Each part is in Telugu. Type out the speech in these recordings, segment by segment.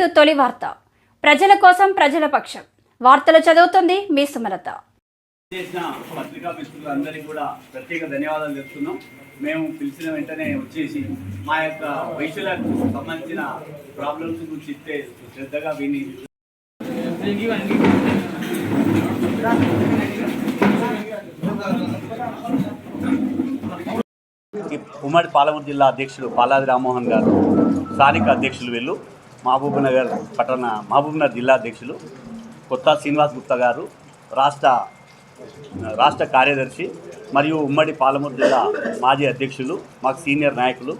టు తొలి వార్త. ప్రజల కోసం ప్రజల పక్షం. వార్తలు చదువుతుంది మీ సుమలత. చేసిన పత్రికా మిత్రులందరికీ కూడా ప్రత్యేక ధన్యవాదాలు చెప్తున్నాం మేము పిలిచిన వెంటనే వచ్చేసి మా యొక్క వయసులకు సంబంధించిన ప్రాబ్లమ్స్ గురించి ఇస్తే శ్రద్ధగా విని ఉమ్మడి పాలమూరు జిల్లా అధ్యక్షుడు పాలాది రామ్మోహన్ గారు స్థానిక అధ్యక్షులు వీళ్ళు. మహబూబ్నగర్ పట్టణ మహబూబ్నగర్ జిల్లా అధ్యక్షులు కొత్త శ్రీనివాస్ గుప్తా గారు రాష్ట్ర రాష్ట్ర కార్యదర్శి మరియు ఉమ్మడి పాలమూరు జిల్లా మాజీ అధ్యక్షులు మాకు సీనియర్ నాయకులు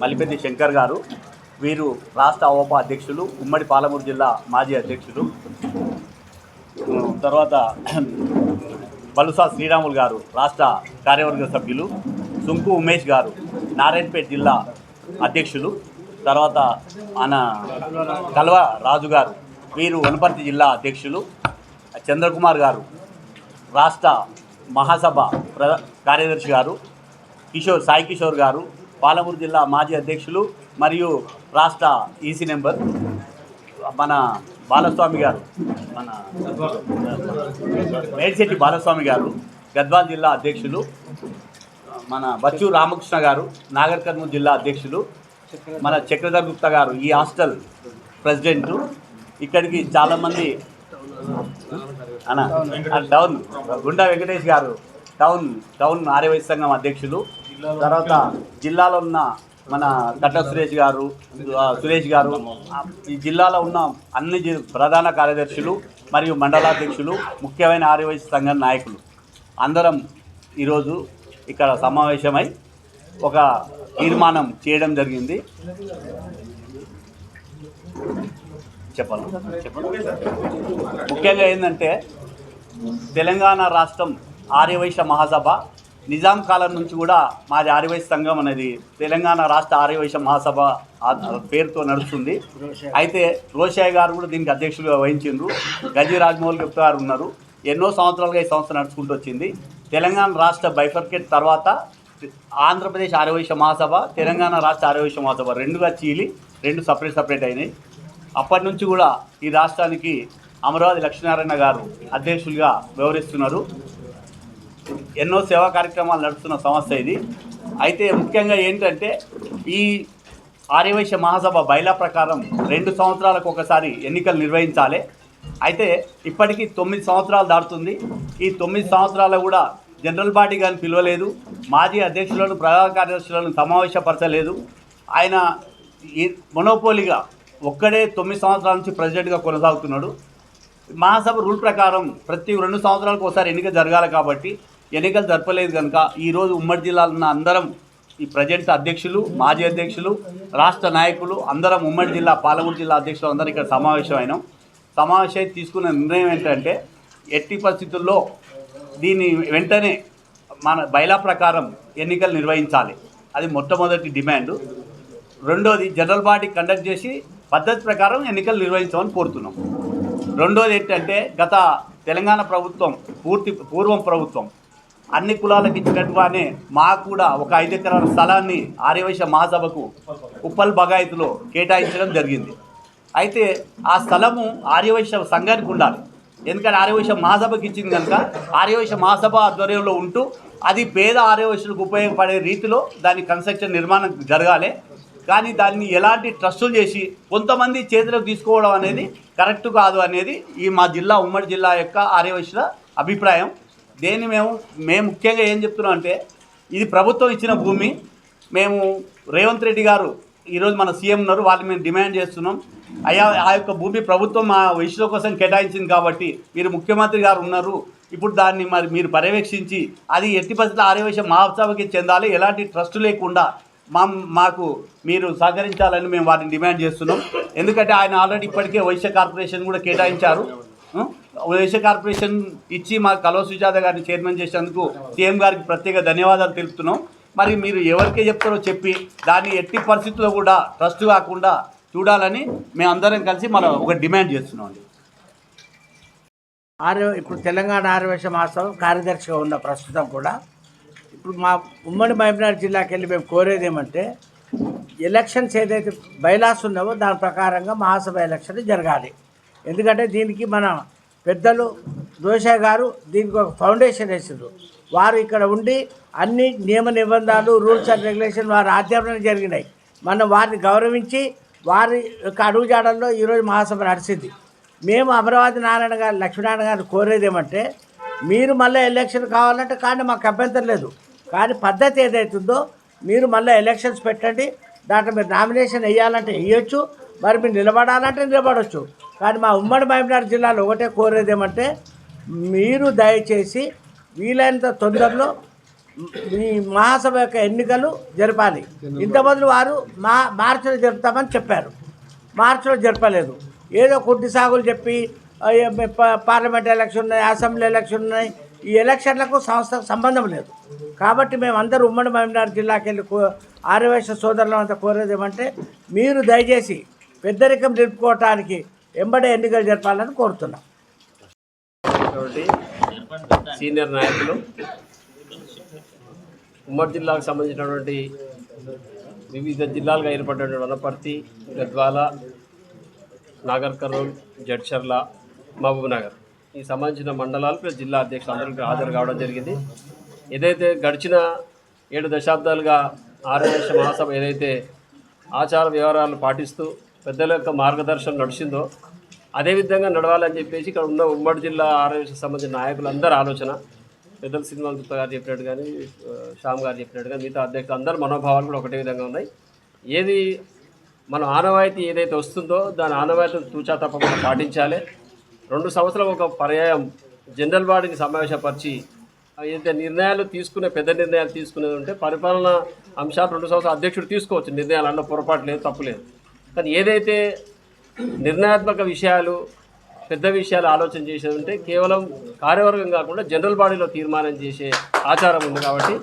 మల్లిపెద్ది శంకర్ గారు వీరు రాష్ట్ర ఓపా అధ్యక్షులు ఉమ్మడి పాలమూరు జిల్లా మాజీ అధ్యక్షులు. తర్వాత బలుసా శ్రీరాములు గారు రాష్ట్ర కార్యవర్గ సభ్యులు. సుంకు ఉమేష్ గారు నారాయణపేట జిల్లా అధ్యక్షులు. తర్వాత మన కల్వ రాజు గారు వీరు వనపర్తి జిల్లా అధ్యక్షులు చంద్రకుమార్ గారు రాష్ట్ర మహాసభ ప్ర కార్యదర్శి గారు కిషోర్ సాయి కిషోర్ గారు పాలమూరు జిల్లా మాజీ అధ్యక్షులు మరియు రాష్ట్ర ఈసీ నెంబర్ మన బాలస్వామి గారు మన మేడిశెట్టి బాలస్వామి గారు గద్వాల్ జిల్లా అధ్యక్షులు మన బచ్చు రామకృష్ణ గారు నాగర్ కర్నూలు జిల్లా అధ్యక్షులు మన చక్రధర్ గుప్తా గారు ఈ హాస్టల్ ప్రెసిడెంట్. ఇక్కడికి చాలామంది అనా టౌన్ గుండా వెంకటేష్ గారు టౌన్ టౌన్ ఆర్యవైశ్య సంఘం అధ్యక్షులు. తర్వాత జిల్లాలో ఉన్న మన కట్ట సురేష్ గారు సురేష్ గారు ఈ జిల్లాలో ఉన్న అన్ని ప్రధాన కార్యదర్శులు మరియు మండలాధ్యక్షులు ముఖ్యమైన ఆర్యవైశ్య సంఘం నాయకులు. అందరం ఈరోజు ఇక్కడ సమావేశమై ఒక తీర్మానం చేయడం జరిగింది. చెప్పాలి? చెప్పండి. ముఖ్యంగా ఏంటంటే తెలంగాణ రాష్ట్రం ఆర్యవైశ్య మహాసభ నిజాం కాలం నుంచి కూడా మాది ఆర్యవైశ్య సంఘం అనేది తెలంగాణ రాష్ట్ర ఆర్యవైశ్య మహాసభ పేరుతో నడుస్తుంది. అయితే రోషయ్య గారు కూడా దీనికి అధ్యక్షులుగా వహించిండ్రు. గజి రాజమౌళి గుప్తా గారు ఉన్నారు. ఎన్నో సంవత్సరాలుగా ఈ సంస్థ నడుచుకుంటూ వచ్చింది. తెలంగాణ రాష్ట్ర బైఫర్కేట్ తర్వాత ఆంధ్రప్రదేశ్ ఆరోగ్య మహాసభ తెలంగాణ రాష్ట్ర ఆరోగ్య మహాసభ రెండుగా చీలి రెండు సపరేట్ సపరేట్ అయినాయి. అప్పటి నుంచి కూడా ఈ రాష్ట్రానికి అమరావతి లక్ష్మీనారాయణ గారు అధ్యక్షులుగా వ్యవహరిస్తున్నారు. ఎన్నో సేవా కార్యక్రమాలు నడుస్తున్న సంస్థ ఇది. అయితే ముఖ్యంగా ఏంటంటే ఈ ఆర్యవైశ్య మహాసభ బైలా ప్రకారం రెండు సంవత్సరాలకు ఒకసారి ఎన్నికలు నిర్వహించాలి. అయితే ఇప్పటికీ తొమ్మిది సంవత్సరాలు దాటుతుంది. ఈ తొమ్మిది సంవత్సరాలు కూడా జనరల్ బాడీ కానీ పిలవలేదు. మాజీ అధ్యక్షులను ప్రధాన కార్యదర్శులను సమావేశపరచలేదు. ఆయన ఈ మొనోపోలిగా ఒక్కడే తొమ్మిది సంవత్సరాల నుంచి ప్రెసిడెంట్గా కొనసాగుతున్నాడు. మహాసభ రూల్ ప్రకారం ప్రతి రెండు సంవత్సరాలకు ఒకసారి ఎన్నిక జరగాలి కాబట్టి ఎన్నికలు జరపలేదు కనుక ఈరోజు ఉమ్మడి జిల్లాలో ఉన్న అందరం ఈ ప్రజెంట్ అధ్యక్షులు మాజీ అధ్యక్షులు రాష్ట్ర నాయకులు అందరం ఉమ్మడి జిల్లా పాలమూరు జిల్లా అధ్యక్షులు అందరం ఇక్కడ సమావేశమైనాం సమావేశం తీసుకున్న నిర్ణయం ఏంటంటే ఎట్టి పరిస్థితుల్లో దీన్ని వెంటనే మన బైలా ప్రకారం ఎన్నికలు నిర్వహించాలి. అది మొట్టమొదటి డిమాండ్. రెండోది జనరల్ బాడీ కండక్ట్ చేసి పద్ధతి ప్రకారం ఎన్నికలు నిర్వహించమని కోరుతున్నాం. రెండోది ఏంటంటే గత తెలంగాణ ప్రభుత్వం పూర్తి పూర్వం ప్రభుత్వం అన్ని కులాలకు ఇచ్చినట్టుగానే మాకు కూడా ఒక ఐదు ఎకరాల స్థలాన్ని ఆర్యవైశ్య మహాసభకు ఉప్పల్ బగాయత్లో కేటాయించడం జరిగింది. అయితే ఆ స్థలము ఆర్యవైశ్య సంఘానికి ఉండాలి. ఎందుకంటే ఆర్యవైశ్య మహాసభకి ఇచ్చింది కనుక ఆర్యవైశ్య మహాసభ ఆధ్వర్యంలో ఉంటూ అది పేద ఆర్యవైశ్యులకు ఉపయోగపడే రీతిలో దాని కన్స్ట్రక్షన్ నిర్మాణం జరగాలి. కానీ దాన్ని ఎలాంటి ట్రస్టులు చేసి కొంతమంది చేతిలోకి తీసుకోవడం అనేది కరెక్ట్ కాదు అనేది ఈ మా జిల్లా ఉమ్మడి జిల్లా యొక్క ఆర్యవైశ్యుల అభిప్రాయం. దేన్ని మేము మేము ముఖ్యంగా ఏం చెప్తున్నాం అంటే ఇది ప్రభుత్వం ఇచ్చిన భూమి. మేము రేవంత్ రెడ్డి గారు ఈరోజు మన సీఎం ఉన్నారు వాళ్ళు మేము డిమాండ్ చేస్తున్నాం. అయ్యా ఆ యొక్క భూమి ప్రభుత్వం మా వైశ్యుల కోసం కేటాయించింది కాబట్టి మీరు ముఖ్యమంత్రి గారు ఉన్నారు. ఇప్పుడు దాన్ని మరి మీరు పర్యవేక్షించి అది ఎట్టి పరిస్థితుల్లో ఆర్యవైశ్య మహాసభకి చెందాలి ఎలాంటి ట్రస్ట్ లేకుండా మా మాకు మీరు సహకరించాలని మేము వారిని డిమాండ్ చేస్తున్నాం. ఎందుకంటే ఆయన ఆల్రెడీ ఇప్పటికే వైశ్య కార్పొరేషన్ కూడా కేటాయించారు. వైశ్య కార్పొరేషన్ ఇచ్చి మా కలో సుజాత గారిని చైర్మన్ చేసినందుకు సీఎం గారికి ప్రత్యేక ధన్యవాదాలు తెలుపుతున్నాం. మరి మీరు ఎవరికే చెప్తారో చెప్పి దాన్ని ఎట్టి పరిస్థితుల్లో కూడా ట్రస్ట్ కాకుండా చూడాలని మేమందరం కలిసి మనం ఒక డిమాండ్ చేస్తున్నాం అండి. ఆర్య ఇప్పుడు తెలంగాణ ఆర్యవేశ మాసం కార్యదర్శిగా ఉన్న ప్రస్తుతం కూడా ఇప్పుడు మా ఉమ్మడి మహబూబ్నగర్ జిల్లాకి వెళ్ళి మేము కోరేది ఏమంటే ఎలక్షన్స్ ఏదైతే బైలాస్ ఉన్నావో దాని ప్రకారంగా మహాసభ ఎలక్షన్ జరగాలి. ఎందుకంటే దీనికి మన పెద్దలు దోష గారు దీనికి ఒక ఫౌండేషన్ వేసిండ్రు. వారు ఇక్కడ ఉండి అన్ని నియమ నిబంధనలు రూల్స్ అండ్ రెగ్యులేషన్ వారి ఆధ్వర్యంలో జరిగినాయి. మనం వారిని గౌరవించి వారి యొక్క అడుగుజాడల్లో ఈరోజు మహాసభ నడిచింది. మేము అమరావతి నారాయణ గారు లక్ష్మీనారాయణ గారిని కోరేది ఏమంటే మీరు మళ్ళీ ఎలక్షన్ కావాలంటే కానీ మాకు అభ్యంతరం లేదు. కానీ పద్ధతి ఏదైతుందో మీరు మళ్ళీ ఎలక్షన్స్ పెట్టండి. దాంట్లో మీరు నామినేషన్ వేయాలంటే వేయొచ్చు. మరి మీరు నిలబడాలంటే నిలబడవచ్చు కానీ మా ఉమ్మడి మహబూబ్నగర్ జిల్లాలో ఒకటే కోరేది ఏమంటే మీరు దయచేసి వీలైనంత తొందరలో మీ మహాసభ యొక్క ఎన్నికలు జరపాలి. ఇంత బదులు వారు మా మార్చిలో జరుపుతామని చెప్పారు. మార్చిలో జరపలేదు. ఏదో కొద్ది సాగులు చెప్పి ప- పార్లమెంట్ ఎలక్షన్ ఉన్నాయి అసెంబ్లీ ఎలక్షన్ ఉన్నాయి ఈ ఎలక్షన్లకు సంస్థకు సంబంధం లేదు. కాబట్టి మేము అందరూ ఉమ్మడి మహబూబ్నగర్ జిల్లాకి వెళ్ళి కో ఆర్యవైశ్య సోదరులం అంతా కోరేది ఏమంటే మీరు దయచేసి పెద్దరికం నిలుపుకోవటానికి ఎంబడే ఎన్నికలు జరపాలని కోరుతున్నాం. కాబట్టి సీనియర్ నాయకులు. ఉమ్మడి జిల్లాకు సంబంధించినటువంటి వివిధ జిల్లాలుగా ఏర్పడినటువంటి వనపర్తి గద్వాల నాగర్ కర్నూల్ జడ్చర్ల మహబూబ్ నగర్. ఈ సంబంధించిన మండలాలు ప్లస్ జిల్లా అధ్యక్షులు అందరికీ హాజరు కావడం జరిగింది. ఏదైతే గడిచిన ఏడు దశాబ్దాలుగా ఆర్యవేశ మహాసభ ఏదైతే ఆచార వ్యవహారాలు పాటిస్తూ పెద్దల యొక్క మార్గదర్శనం నడిచిందో అదేవిధంగా నడవాలని చెప్పేసి ఇక్కడ ఉన్న ఉమ్మడి జిల్లా ఆరోగ్య సంబంధించిన నాయకులందరూ ఆలోచన. పెద్దల సినిమాల గుప్తా గారు చెప్పినట్టు కానీ శ్యామ్ గారు చెప్పినట్టు కానీ మిగతా అధ్యక్షులు అందరి మనోభావాలు కూడా ఒకటే విధంగా ఉన్నాయి. ఏది మన ఆనవాయితీ ఏదైతే వస్తుందో దాని ఆనవాయితీని తూచా తప్పకుండా పాటించాలి. రెండు సంవత్సరాలు ఒక పర్యాయం జనరల్ బాడీని సమావేశపరిచి ఏదైతే నిర్ణయాలు తీసుకునే పెద్ద నిర్ణయాలు తీసుకునేది ఉంటే పరిపాలన అంశాలు రెండు సంవత్సరాలు అధ్యక్షుడు తీసుకోవచ్చు. నిర్ణయాలు అన్న పొరపాటు లేదు తప్పు లేదు. కానీ ఏదైతే నిర్ణయాత్మక విషయాలు పెద్ద విషయాలు ఆలోచన చేసేది ఉంటే కేవలం కార్యవర్గం కాకుండా జనరల్ బాడీలో తీర్మానం చేసే ఆచారం ఉంది కాబట్టి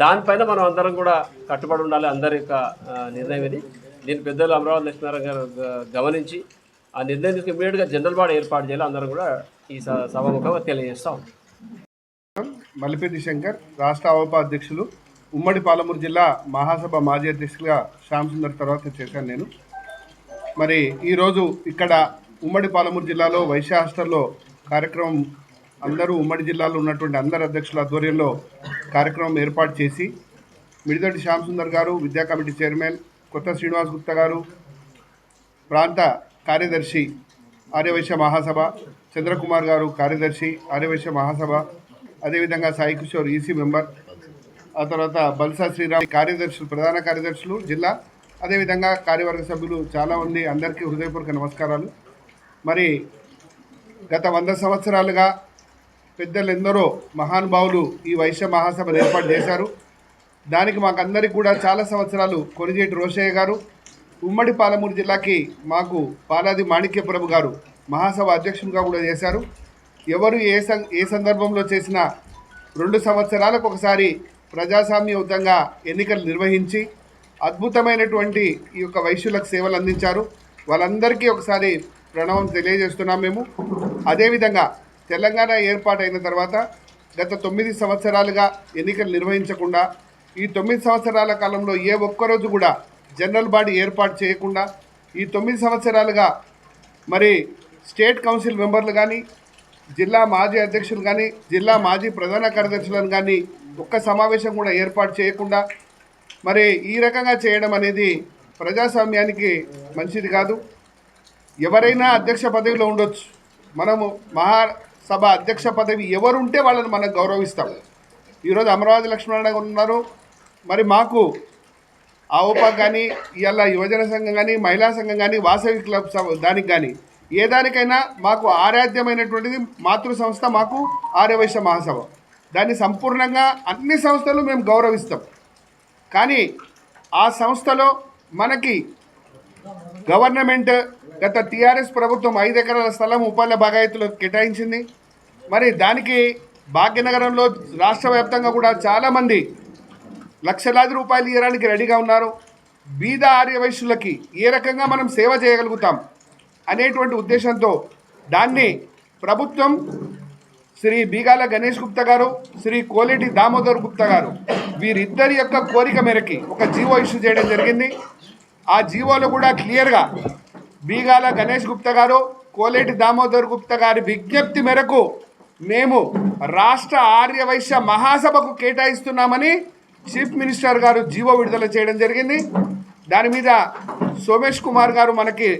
దానిపైన మనం అందరం కూడా కట్టుబడి ఉండాలి అందరి యొక్క నిర్ణయం ఇది. దీని పెద్దలు అమరావతి లక్ష్మీనారాయణ గారు గమనించి ఆ నిర్ణయం తీసుకుని ఇమీడియట్గా జనరల్ బాడీ ఏర్పాటు చేయాలి అందరం కూడా ఈ స- తెలియజేస్తాం మలిపేది శంకర్ రాష్ట్ర అవప అధ్యక్షులు ఉమ్మడి పాలమూరు జిల్లా మహాసభ మాజీ అధ్యక్షులుగా శ్యామ్ సుందర్ తర్వాత చేశాను నేను. మరి ఈరోజు ఇక్కడ ఉమ్మడి పాలమూరు జిల్లాలో వైశ్య హాస్టల్లో కార్యక్రమం అందరూ ఉమ్మడి జిల్లాలో ఉన్నటువంటి అందరు అధ్యక్షుల ఆధ్వర్యంలో కార్యక్రమం ఏర్పాటు చేసి మిడిదొడ్డి శ్యామ్ సుందర్ గారు విద్యా కమిటీ చైర్మన్ కొత్త శ్రీనివాస్ గుప్తా గారు ప్రాంత కార్యదర్శి ఆర్యవైశ్య మహాసభ చంద్రకుమార్ గారు కార్యదర్శి ఆర్యవైశ్య మహాసభ అదేవిధంగా సాయి కిషోర్ ఈసీ మెంబర్ ఆ తర్వాత బల్సా శ్రీరామ్ కార్యదర్శులు ప్రధాన కార్యదర్శులు జిల్లా అదేవిధంగా కార్యవర్గ సభ్యులు చాలామంది అందరికీ హృదయపూర్వక నమస్కారాలు. మరి గత వంద సంవత్సరాలుగా పెద్దలు ఎందరో మహానుభావులు ఈ వైశ్య మహాసభను ఏర్పాటు చేశారు. దానికి మాకందరికి కూడా చాలా సంవత్సరాలు కొనిజేటి రోషయ్య గారు ఉమ్మడి పాలమూరు జిల్లాకి మాకు పాలాది మాణిక్యప్రభు గారు మహాసభ అధ్యక్షునిగా కూడా చేశారు. ఎవరు ఏ సం ఏ సందర్భంలో చేసినా రెండు సంవత్సరాలకు ఒకసారి ప్రజాస్వామ్యయుతంగా ఎన్నికలు నిర్వహించి అద్భుతమైనటువంటి ఈ యొక్క వైశ్యులకు సేవలు అందించారు. వాళ్ళందరికీ ఒకసారి ప్రణవం తెలియజేస్తున్నాం మేము. అదేవిధంగా తెలంగాణ ఏర్పాటైన తర్వాత గత తొమ్మిది సంవత్సరాలుగా ఎన్నికలు నిర్వహించకుండా ఈ తొమ్మిది సంవత్సరాల కాలంలో ఏ ఒక్కరోజు కూడా జనరల్ బాడీ ఏర్పాటు చేయకుండా ఈ తొమ్మిది సంవత్సరాలుగా మరి స్టేట్ కౌన్సిల్ మెంబర్లు కానీ జిల్లా మాజీ అధ్యక్షులు కానీ జిల్లా మాజీ ప్రధాన కార్యదర్శులను కానీ ఒక్క సమావేశం కూడా ఏర్పాటు చేయకుండా మరి ఈ రకంగా చేయడం అనేది ప్రజాస్వామ్యానికి మంచిది కాదు. ఎవరైనా అధ్యక్ష పదవిలో ఉండొచ్చు. మనము మహాసభ అధ్యక్ష పదవి ఎవరుంటే వాళ్ళని మనం గౌరవిస్తాం. ఈరోజు అమరావతి లక్ష్మణ ఉన్నారు. మరి మాకు ఆవుపాక్ కానీ ఇవాళ యువజన సంఘం కానీ మహిళా సంఘం కానీ వాసవి క్లబ్ దానికి కానీ ఏ దానికైనా మాకు ఆరాధ్యమైనటువంటిది మాతృ సంస్థ మాకు ఆర్యవైశ్య మహాసభ. దాన్ని సంపూర్ణంగా అన్ని సంస్థలు మేము గౌరవిస్తాం. కానీ ఆ సంస్థలో మనకి గవర్నమెంట్ గత టీఆర్ఎస్ ప్రభుత్వం ఐదు ఎకరాల స్థలం ఉపాధ్యాయ బాగాయతులు కేటాయించింది. మరి దానికి భాగ్యనగరంలో రాష్ట్ర వ్యాప్తంగా కూడా చాలామంది లక్షలాది రూపాయలు ఇవ్వడానికి రెడీగా ఉన్నారు. బీద ఆర్యవైశ్యులకి ఏ రకంగా మనం సేవ చేయగలుగుతాం అనేటువంటి ఉద్దేశంతో దాన్ని ప్రభుత్వం శ్రీ బీగాల గణేష్ గుప్తా గారు శ్రీ కోలేటి దామోదర్ గుప్తా గారు. వీరిద్దరి యొక్క కోరిక మేరకి ఒక జీవో ఇష్యూ చేయడం జరిగింది. ఆ జీవోలో కూడా క్లియర్గా బీగాల గణేష్ గుప్తా గారు కోలేటి దామోదర్ గుప్తా గారి విజ్ఞప్తి మేరకు మేము రాష్ట్ర ఆర్యవైశ్య మహాసభకు కేటాయిస్తున్నామని చీఫ్ మినిస్టర్ గారు జీవో విడుదల చేయడం జరిగింది. దాని మీద సోమేష్ కుమార్ గారు మనకి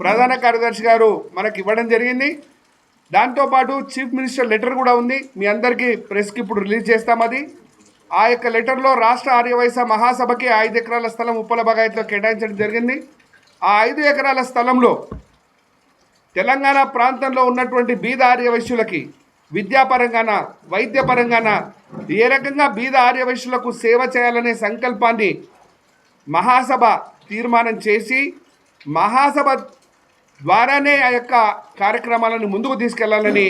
ప్రధాన కార్యదర్శి గారు మనకి ఇవ్వడం జరిగింది. దాంతోపాటు చీఫ్ మినిస్టర్ లెటర్ కూడా ఉంది. మీ అందరికీ ప్రెస్కి ఇప్పుడు రిలీజ్ చేస్తాం అది. ఆ యొక్క లెటర్లో రాష్ట్ర ఆర్యవైశ్య మహాసభకి ఐదు ఎకరాల స్థలం ఉప్పల బగాయత్లో కేటాయించడం జరిగింది. ఆ ఐదు ఎకరాల స్థలంలో తెలంగాణ ప్రాంతంలో ఉన్నటువంటి బీద ఆర్యవైశ్యులకి విద్యాపరంగాన వైద్యపరంగాన ఏ రకంగా బీద ఆర్యవైశ్యులకు సేవ చేయాలనే సంకల్పాన్ని మహాసభ తీర్మానం చేసి మహాసభ ద్వారానే ఆ యొక్క కార్యక్రమాలను ముందుకు తీసుకెళ్ళాలని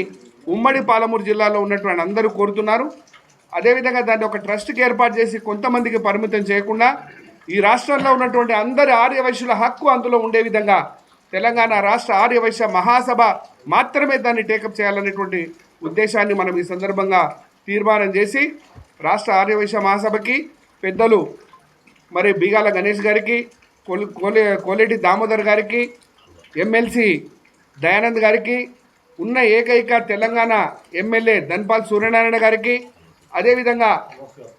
ఉమ్మడి పాలమూరు జిల్లాలో ఉన్నటువంటి అందరూ కోరుతున్నారు. అదేవిధంగా దాన్ని ఒక ట్రస్ట్కి ఏర్పాటు చేసి కొంతమందికి పరిమితం చేయకుండా ఈ రాష్ట్రంలో ఉన్నటువంటి అందరి ఆర్యవైశ్యుల హక్కు అందులో ఉండే విధంగా తెలంగాణ రాష్ట్ర ఆర్యవైశ్య మహాసభ మాత్రమే దాన్ని టేకప్ చేయాలనేటువంటి ఉద్దేశాన్ని మనం ఈ సందర్భంగా తీర్మానం చేసి రాష్ట్ర ఆర్యవైశ్య మహాసభకి పెద్దలు మరి బీగాల గణేష్ గారికి కోలి కోలేటి దామోదర్ గారికి ఎమ్మెల్సీ దయానంద్ గారికి ఉన్న ఏకైక తెలంగాణ ఎమ్మెల్యే ధన్పాల్ సూర్యనారాయణ గారికి అదేవిధంగా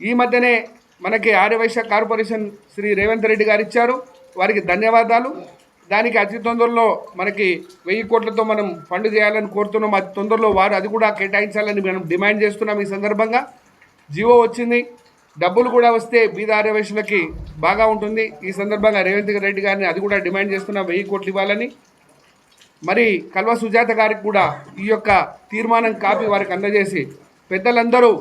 ఈ మధ్యనే మనకి ఆర్యవైశ్య కార్పొరేషన్ శ్రీ రేవంత్ రెడ్డి గారు ఇచ్చారు. వారికి ధన్యవాదాలు. దానికి అతి తొందరలో మనకి వెయ్యి కోట్లతో మనం ఫండ్ చేయాలని కోరుతున్నాం. అతి తొందరలో వారు అది కూడా కేటాయించాలని మనం డిమాండ్ చేస్తున్నాం ఈ సందర్భంగా. జివో వచ్చింది. డబ్బులు కూడా వస్తే బీద ఆర్యవేశులకి బాగా ఉంటుంది. ఈ సందర్భంగా రేవంత్ రెడ్డి గారిని అది కూడా డిమాండ్ చేస్తున్నాం వెయ్యి కోట్లు ఇవ్వాలని. మరి కల్వ సుజాత గారికి కూడా ఈ యొక్క తీర్మానం కాపీ వారికి అందజేసి పెద్దలందరూ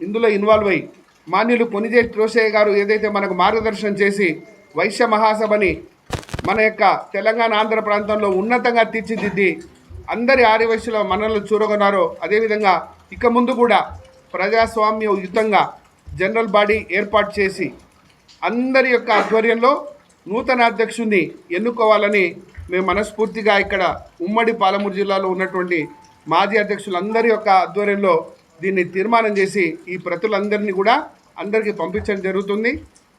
ఇందులో ఇన్వాల్వ్ అయ్యి మాన్యులు కొనిజేటి రోషయ్య గారు ఏదైతే మనకు మార్గదర్శనం చేసి వైశ్య మహాసభని మన యొక్క తెలంగాణ ఆంధ్ర ప్రాంతంలో ఉన్నతంగా తీర్చిదిద్ది అందరి ఆర్యవైశ్యుల మనల్ని చూరగొన్నారో. అదేవిధంగా ఇక ముందు కూడా ప్రజాస్వామ్యయుతంగా జనరల్ బాడీ ఏర్పాటు చేసి అందరి యొక్క ఆధ్వర్యంలో నూతన అధ్యక్షుడిని ఎన్నుకోవాలని మేము మనస్ఫూర్తిగా ఇక్కడ ఉమ్మడి పాలమూరు జిల్లాలో ఉన్నటువంటి మాజీ అధ్యక్షులందరి యొక్క ఆధ్వర్యంలో దీన్ని తీర్మానం చేసి ఈ ప్రతులందరినీ కూడా అందరికీ పంపించడం జరుగుతుంది.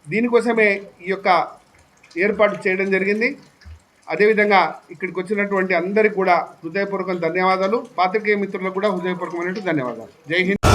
దీనికోసమే ఈ యొక్క ఏర్పాటు చేయడం జరిగింది. అదేవిధంగా ఇక్కడికి వచ్చినటువంటి అందరికీ కూడా హృదయపూర్వక ధన్యవాదాలు. పాత్రికేయ మిత్రులకు కూడా హృదయపూర్వకమైనటువంటి ధన్యవాదాలు. జై హింద్.